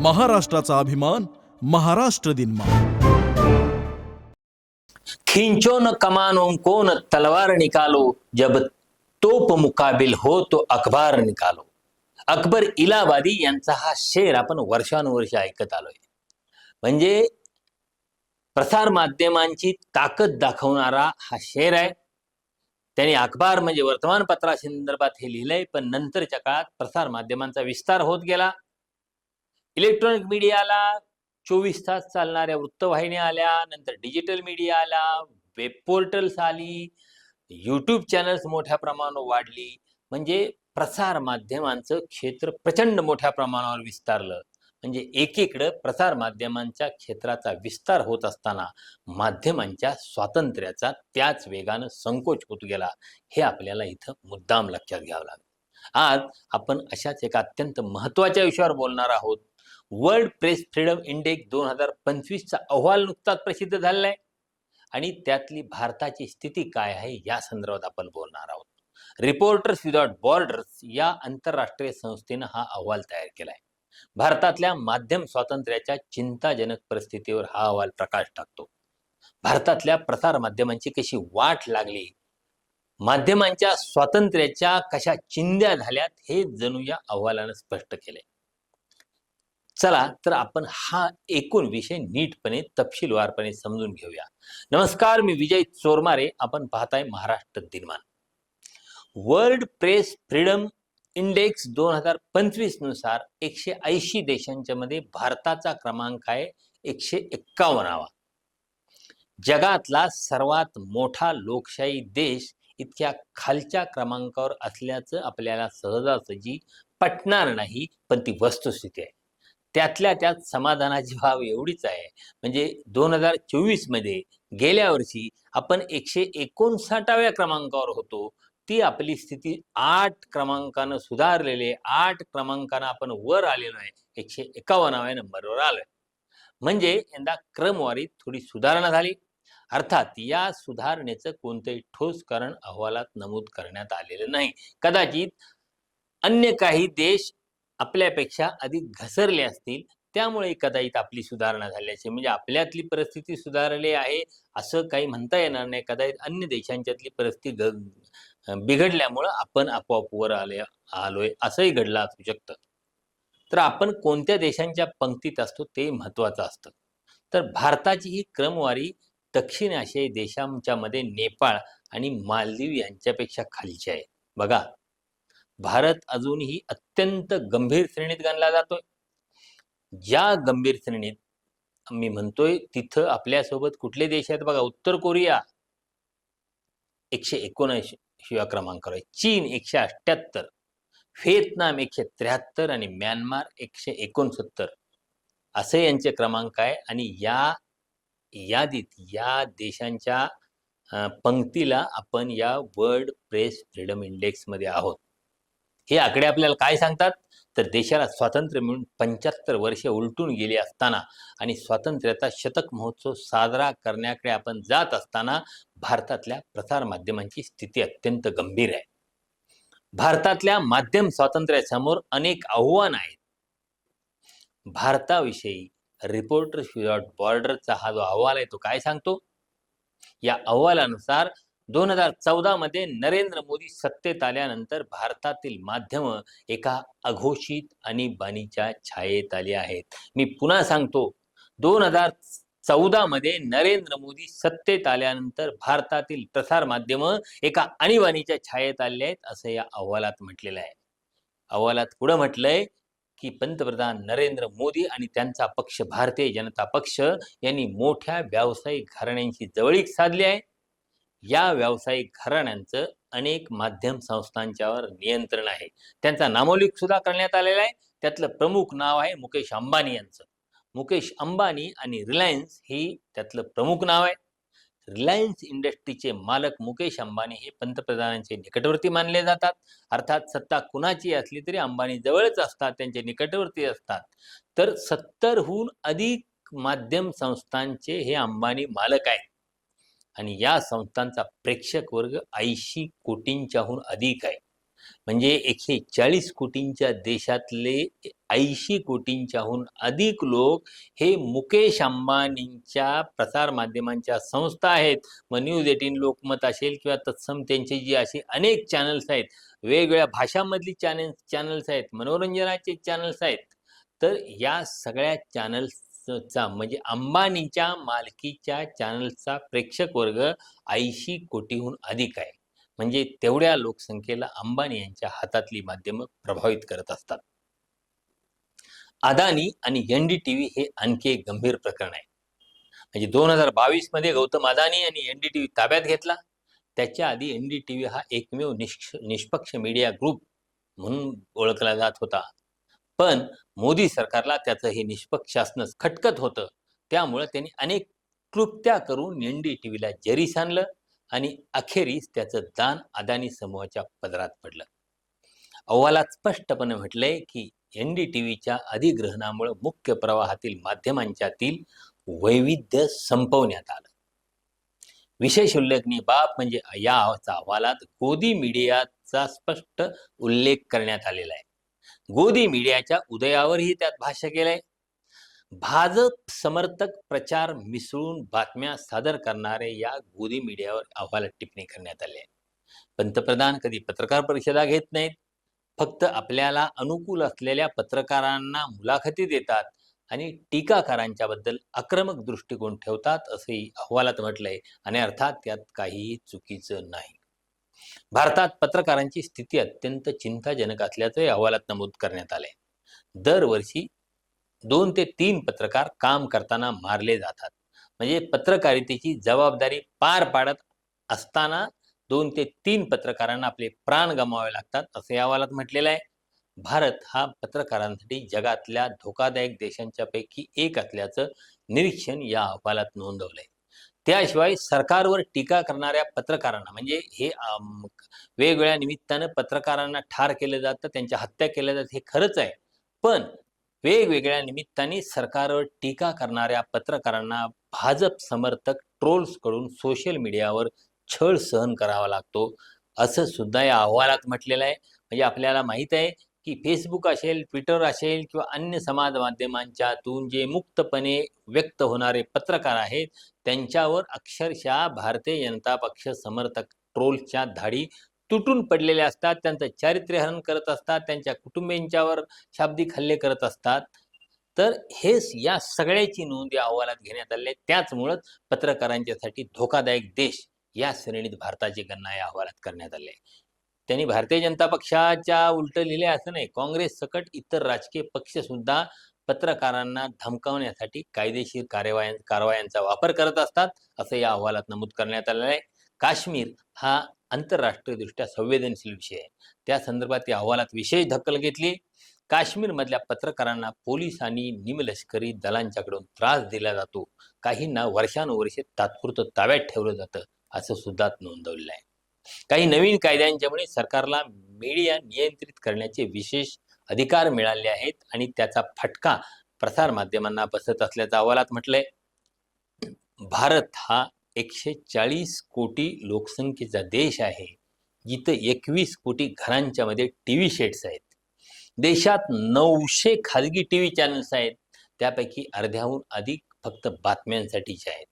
महाराष्ट्राचा अभिमान महाराष्ट्र दिन खिंचो न कमानों को न तलवार निकालो जब तोप मुकाबिल हो तो अखबार निकालो. अकबर इलाहाबादी यांचा हा शेर आपण वर्षानुवर्ष ऐकत आलोय. म्हणजे प्रसार माध्यमांची ताकद दाखवणारा हा शेर आहे. त्यांनी अखबार म्हणजे वर्तमानपत्रासंदर्भात हे लिहिलंय पण नंतरच्या काळात प्रसार माध्यमांचा विस्तार होत गेला. इलेक्ट्रॉनिक मीडियाला चोवीस तास चालणाऱ्या वृत्तवाहिन्या आल्या नंतर डिजिटल मीडिया आला वेब पोर्टल्स आली यूट्यूब चॅनल्स मोठ्या प्रमाणावर वाढली. म्हणजे प्रसार माध्यमांचं क्षेत्र प्रचंड मोठ्या प्रमाणावर विस्तारलं. म्हणजे एकीकडं प्रसार माध्यमांच्या क्षेत्राचा विस्तार होत असताना माध्यमांच्या स्वातंत्र्याचा त्याच वेगानं संकोच होत गेला. हे आपल्याला इथं मुद्दाम लक्षात घ्यावं लागेल. आज आपण अशाच एका अत्यंत महत्त्वाच्या विषयावर बोलणार आहोत. वर्ल्ड प्रेस फ्रीडम इंडेक्स दोन हजार पंचवीसचा अहवाल नुकताच प्रसिद्ध झालेला आहे. आणि त्यातली भारताची स्थिती काय आहे या संदर्भात आपण बोलणार आहोत. रिपोर्टर्स विदाउट बॉर्डर्स या आंतरराष्ट्रीय संस्थेनं हा अहवाल तयार केला आहे भारतातल्या माध्यम स्वातंत्र्याच्या चिंताजनक परिस्थितीवर हा अहवाल प्रकाश टाकतो. भारतातल्या प्रसार माध्यमांची कशी वाट लागली? माध्यमांच्या स्वातंत्र्याच्या कशा चिंध्या झाल्यात हे जणू या अहवालानं स्पष्ट केलंय. चला तर आपण हा एकूण विषय नीटपणे तपशीलवारपणे समजून घेऊया. नमस्कार मी विजय चोरमारे. आपण पाहताय Maharashtra Dinman. World press freedom index दोन हजार पंचवीसनुसार एकशे ऐंशी देशांच्या मध्ये भारताचा क्रमांक आहे एकशे एक्कावन्नावा. जगातला सर्वात मोठा लोकशाही देश इतक्या खालच्या क्रमांकावर असल्याचं आपल्याला सहजासहजी पटणार नाही पण ती वस्तुस्थिती आहे. त्यातल्या त्यात समाधानाची भाव एवढीच आहे. म्हणजे दोन हजार चोवीसमध्ये गेल्या वर्षी आपण एकशे एकोणसाठाव्या क्रमांकावर होतो. ती आपली स्थिती आठ क्रमांकानं सुधारलेली आठ क्रमांकानं आपण वर आलेलो आहे. एकशे एकावन्नाव्या नंबरवर आलोय. म्हणजे यंदा क्रमवारीत थोडी सुधारणा झाली. अर्थात या सुधारणेचं कोणतंही ठोस कारण अहवालात नमूद करण्यात आलेलं नाही. कदाचित अन्य काही देश आपल्यापेक्षा अधिक घसरले असतील त्यामुळे कदाचित आपली सुधारणा झाल्याची म्हणजे आपल्यातली परिस्थिती सुधारली आहे असं काही म्हणता येणार नाही. कदाचित अन्य देशांच्यातली परिस्थिती ग बिघडल्यामुळं आपण आपोआप वर आले आलोय असंही घडलं असू शकतं. तर आपण कोणत्या देशांच्या पंक्तीत असतो ते महत्वाचं असतं. तर भारताची ही क्रमवारी दक्षिण आशियाई देशांच्या मध्ये नेपाळ आणि मालदीव यांच्यापेक्षा खालची आहे. बघा भारत अजूनही अत्यंत गंभीर श्रेणीत गणला जातोय. ज्या गंभीर श्रेणीत मी म्हणतोय तिथं आपल्यासोबत कुठले देश आहेत बघा? उत्तर कोरिया. एकशे एकोणऐंशीव्या क्रमांकावर आहे. चीन एकशे अठ्ठ्याहत्तर व्हिएतनाम एकशे त्र्याहत्तर आणि म्यानमार एकशे एकोणसत्तर. असे यांचे क्रमांक आहे आणि या यादीत या देशांच्या पंक्तीला आपण या वर्ल्ड प्रेस फ्रीडम इंडेक्समध्ये आहोत. हे आकडे आपल्याला काय सांगतात? तर देशाला स्वातंत्र्य मिळून पंच्याहत्तर वर्षे उलटून गेली असताना आणि स्वातंत्र्याचा शतक महोत्सव साजरा करण्याकडे आपण जात असताना भारतातल्या प्रसार माध्यमांची स्थिती अत्यंत गंभीर आहे. भारतातल्या माध्यम स्वातंत्र्यासमोर अनेक आव्हान आहेत. भारताविषयी रिपोर्टर्स विदाउट बॉर्डरचा हा जो अहवाल आहे तो काय सांगतो? या अहवालानुसार दोन हजार चौदा मध्ये नरेंद्र मोदी सत्तेत आल्यानंतर भारतातील माध्यम एका अघोषित आणीबाणीच्या छायेत आली आहेत. मी पुन्हा सांगतो दोन हजार चौदा मध्ये नरेंद्र मोदी सत्तेत आल्यानंतर भारतातील प्रसार माध्यम एका आणीबाणीच्या छायेत आले आहेत असं या अहवालात म्हटलेलं आहे. अहवालात पुढं म्हटलंय की पंतप्रधान नरेंद्र मोदी आणि त्यांचा पक्ष भारतीय जनता पक्ष यांनी मोठ्या व्यावसायिक घराण्यांशी जवळीक साधली आहे. या व्यावसायिक घराण्यांचं अनेक माध्यम संस्थांच्यावर नियंत्रण आहे. त्यांचा नामोल्लेख सुद्धा करण्यात आलेला आहे. त्यातलं प्रमुख नाव आहे मुकेश अंबानी यांचं. मुकेश अंबानी आणि रिलायन्स ही त्यातलं प्रमुख नाव आहे. रिलायन्स इंडस्ट्रीचे मालक मुकेश अंबानी हे पंतप्रधानांचे निकटवर्ती मानले जातात. अर्थात सत्ता कुणाची असली तरी अंबानी जवळच असतात त्यांचे निकटवर्ती असतात. तर सत्तरहून अधिक माध्यम संस्थांचे हे अंबानी मालक आहेत. आणि या संस्थांचा प्रेक्षक वर्ग ऐंशी कोटींच्याहून अधिक आहे. म्हणजे एकशे चाळीस कोटींच्या देशातले ऐंशी कोटींच्याहून अधिक लोक हे मुकेश अंबानींच्या प्रसारमाध्यमांच्या संस्था आहेत. मग न्यूज एटीन लोकमत असेल किंवा तत्सम त्यांचे जे असे अनेक चॅनल्स आहेत वेगवेगळ्या भाषांमधली चॅनल चॅनल्स आहेत मनोरंजनाचे चॅनल्स आहेत. तर या सगळ्या चॅनल्स चा म्हणजे अंबानीच्या मालकीच्या चॅनलचा प्रेक्षक वर्ग ऐंशी कोटीहून अधिक आहे. म्हणजे तेवढ्या लोकसंख्येला अंबानी यांच्या हातातली माध्यमं प्रभावित करत असतात. अदानी आणि एन डी टी व्ही हे आणखी एक गंभीर प्रकरण आहे. म्हणजे दोन हजार बावीसमध्ये गौतम अदानी आणि एन डी टी व्ही ताब्यात घेतला. त्याच्या आधी एन डी टी व्ही हा एकमेव निष्क्ष निष्पक्ष मीडिया ग्रुप म्हणून ओळखला जात होता. पण मोदी सरकारला त्याचं हे निष्पक्ष असणं खटकत होतं. त्यामुळं त्यांनी अनेक कृत्या करून एन डी टी व्हीला जरीस आणलं आणि अखेरीस त्याचं दान अदानी समूहाच्या पदरात पडलं. अहवालात स्पष्टपणे म्हटलंय की एन डी टी व्हीच्या अधिग्रहणामुळे मुख्य प्रवाहातील माध्यमांच्यातील वैविध्य संपवण्यात आलं. विशेष उल्लेखनीय बाब म्हणजे या अहवालात गोदी मीडियाचा स्पष्ट उल्लेख करण्यात आलेला आहे. गोदी मीडियाच्या उदयावरही त्यात भाष्य केलंय. भाजप समर्थक प्रचार मिसळून बातम्या सादर करणारे या गोदी मीडियावर अहवालात टिप्पणी करण्यात आली आहे. पंतप्रधान कधी पत्रकार परिषदा घेत नाहीत फक्त आपल्याला अनुकूल असलेल्या पत्रकारांना मुलाखती देतात आणि टीकाकारांच्या बद्दल आक्रमक दृष्टिकोन ठेवतात असंही अहवालात म्हटलंय. आणि अर्थात त्यात काहीही चुकीचं नाही. भारतात पत्रकारांची स्थिती अत्यंत चिंताजनक असल्याचंही अहवालात नमूद करण्यात आलंय. दरवर्षी दोन ते तीन पत्रकार काम करताना मारले जातात. म्हणजे पत्रकारितेची जबाबदारी पार पाडत असताना दोन ते तीन पत्रकारांना आपले प्राण गमावे लागतात असे अहवालात म्हटलेलं आहे. भारत हा पत्रकारांसाठी जगातल्या धोकादायक देशांच्या पैकी एक असल्याचं निरीक्षण या अहवालात नोंदवलंय. त्याशिवाय सरकारवर टीका करणाऱ्या पत्रकारांना म्हणजे हे वेगवेगळ्या निमित्तानं पत्रकारांना ठार केलं जातं त्यांच्या हत्या केल्या जातात हे खरंच आहे. पण वेगवेगळ्या निमित्ताने सरकारवर टीका करणाऱ्या पत्रकारांना भाजप समर्थक ट्रोल्सकडून सोशल मीडियावर छळ सहन करावा लागतो असं सुद्धा या अहवालात म्हटलेलं आहे. म्हणजे आपल्याला माहीत आहे की फेसबुक असेल ट्विटर असेल किंवा अन्य समाज माध्यमांच्यातून जे मुक्तपणे व्यक्त होणारे पत्रकार आहेत त्यांच्यावर अक्षरशः भारतीय जनता पक्ष समर्थक ट्रोलच्या धाडी तुटून पडलेल्या असतात. त्यांचं चारित्र्यहरण करत असतात. त्यांच्या कुटुंबियांच्यावर शाब्दिक हल्ले करत असतात. तर हे या सगळ्याची नोंद या अहवालात घेण्यात आली आहे त्याचमुळंच पत्रकारांच्यासाठी धोकादायक देश या श्रेणीत भारताची गणना या अहवालात करण्यात आली आहे त्यांनी भारतीय जनता पक्षाच्या उलट लिहिले असं नाही. काँग्रेस सकट इतर राजकीय पक्ष सुद्धा पत्रकारांना धमकावण्यासाठी कायदेशीर कारवाया कारवायांचा वापर करत असतात असं या अहवालात नमूद करण्यात आलेलं आहे. काश्मीर हा आंतरराष्ट्रीयदृष्ट्या संवेदनशील विषय आहे. त्या संदर्भात या अहवालात विशेष दखल घेतली काश्मीरमधल्या पत्रकारांना पोलीस आणि निमलष्करी दलांच्याकडून त्रास दिला जातो. काहींना वर्षानुवर्षे तात्पुरतं ताब्यात ठेवलं जातं असं सुद्धा नोंदवलेलं आहे. काही नवीन कायद्यांच्यामुळे सरकारला मीडिया नियंत्रित करण्याचे विशेष अधिकार मिळाले आहेत आणि त्याचा फटका प्रसार माध्यमांना बसत असल्याचा अहवालात म्हटलंय. भारत हा एकशे चाळीस कोटी लोकसंख्येचा देश आहे. जिथं एकवीस कोटी घरांच्या मध्ये टी व्ही शेड्स आहेत. देशात नऊशे खाजगी टी व्ही चॅनल्स आहेत. त्यापैकी अर्ध्याहून अधिक फक्त बातम्यांसाठीचे आहेत.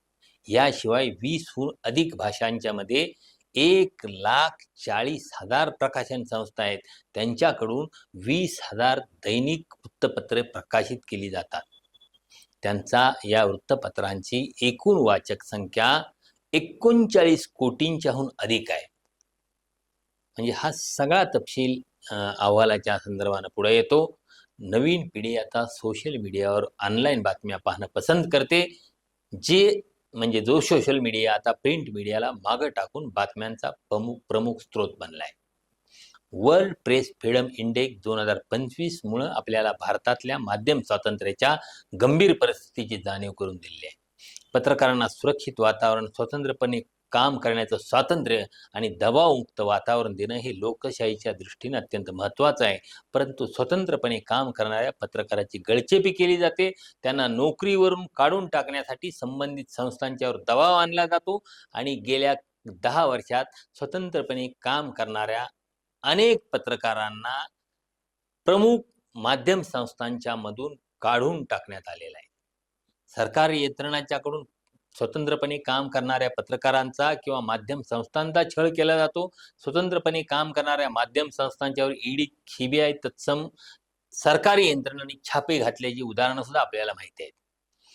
याशिवाय वीसहून अधिक भाषांच्या मध्ये एक लाख चाळीस हजार प्रकाशन संस्था आहेत. त्यांच्याकडून वीस हजार दैनिक वृत्तपत्रे प्रकाशित केली जातात. त्यांचा या वृत्तपत्रांची एकूण वाचक संख्या एकोणचाळीस कोटींच्याहून अधिक आहे. म्हणजे हा सगळा तपशील अहवालाच्या संदर्भानं पुढे येतो. नवीन पिढी आता सोशल मीडियावर ऑनलाईन बातम्या पाहणं पसंत करते. जे म्हणजे जो सोशल मीडिया आता प्रिंट मीडियाला मागं टाकून बातम्यांचा प्रमुख प्रमुख स्रोत बनलाय. वर्ल्ड प्रेस फ्रीडम इंडेक्स दोन हजार पंचवीस मुळे आपल्याला भारतातल्या माध्यम स्वातंत्र्याच्या गंभीर परिस्थितीची जाणीव करून दिली आहे. पत्रकारांना सुरक्षित वातावरण स्वतंत्रपणे काम करण्याचं स्वातंत्र्य आणि दबावमुक्त वातावरण देणं हे लोकशाहीच्या दृष्टीने अत्यंत महत्त्वाचं आहे. परंतु स्वतंत्रपणे काम करणाऱ्या पत्रकाराची गळचेपी केली जाते. त्यांना नोकरीवरून काढून टाकण्यासाठी संबंधित संस्थांच्यावर दबाव आणला जातो आणि गेल्या दहा वर्षात स्वतंत्रपणे काम करणाऱ्या अनेक पत्रकारांना प्रमुख माध्यम संस्थांच्या मधून काढून टाकण्यात आलेला आहे. सरकारी यंत्रणाच्याकडून स्वतंत्रपणे काम करणाऱ्या पत्रकारांचा किंवा माध्यम संस्थांचा छळ केला जातो. स्वतंत्रपणे काम करणाऱ्या माध्यम संस्थांच्यावर ईडी सीबीआय तत्सम सरकारी यंत्रणांनी छापे घातल्याची उदाहरणं सुद्धा आपल्याला माहिती आहेत.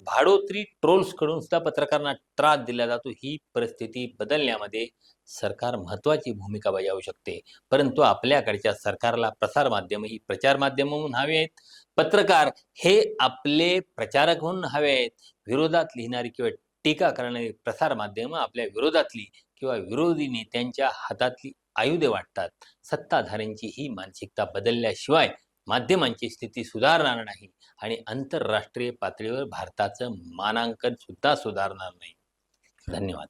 भाडोत्री ट्रोल्सकडून सुद्धा पत्रकारांना त्रास दिला जातो. ही परिस्थिती बदलण्यामध्ये सरकार महत्वाची भूमिका बजावू शकते. परंतु आपल्याकडच्या सरकारला प्रसार माध्यम ही प्रचार माध्यम म्हणून हवे आहेत. पत्रकार हे आपले प्रचारक म्हणून हवे आहेत. विरोधात लिहिणारी किंवा टीका करणारी प्रसार माध्यमं आपल्या विरोधातली किंवा विरोधी नेत्यांच्या हातातली आयुधे वाटतात. सत्ताधाऱ्यांची ही मानसिकता बदलल्याशिवाय माध्यमांची स्थिती सुधारणार नाही आणि आंतरराष्ट्रीय पातळीवर भारताचं मानांकन सुद्धा सुधारणार नाही. धन्यवाद.